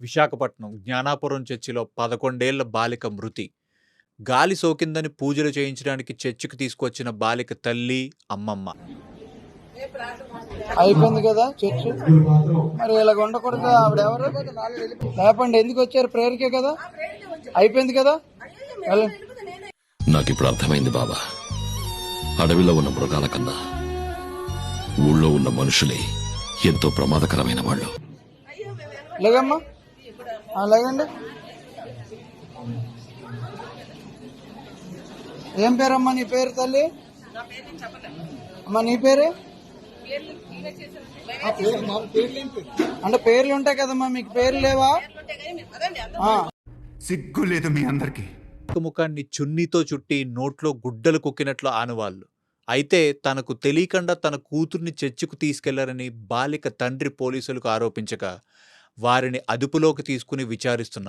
విశాఖపట్నం జ్ఞానాపురం చర్చిలో పదకొండేళ్ళ బాలిక మృతి. గాలి సోకిందని పూజలు చేయించడానికి చర్చికి తీసుకొచ్చిన బాలిక తల్లి అమ్మమ్మ. అయిపోయింది కదా చర్చ్? మరి ఇలాగ ఉండకూడదు ఆవిడ ఎవరు లేపండి ఎందుకు వచ్చారు? ప్రేయర్కే కదా? అయిపోయింది కదా? వెళ్ళండి. నాకిప్పుడు అర్థమైంది బాబా. అడవిలో ఉన్న మృగాల కన్నా ఊళ్ళో ఉన్న మనుషులే ఎంతో ప్రమాదకరమైన వాళ్ళు. లేగమ్మా ఆ, లేగండి. ఏం పేరమ్మా నీ పేరు తల్లి? అమ్మా నీ పేరు? అంటే పేర్లు ఉంటాయి కదమ్మా మీకు పేర్లు లేవా. సిగ్గు లేదు మీ అందరికీ. ముఖాన్ని చున్నీతో చుట్టి నోట్లో గుడ్డలు కుక్కినట్లు ఆనవాళ్ళు అయితే తనకు తెలియకుండా తన కూతుర్ని చర్చికు తీసుకెళ్ళారని బాలిక తండ్రి పోలీసులకు ఆరోపించగా వారిని అదుపులోకి తీసుకుని విచారిస్తున్నారు.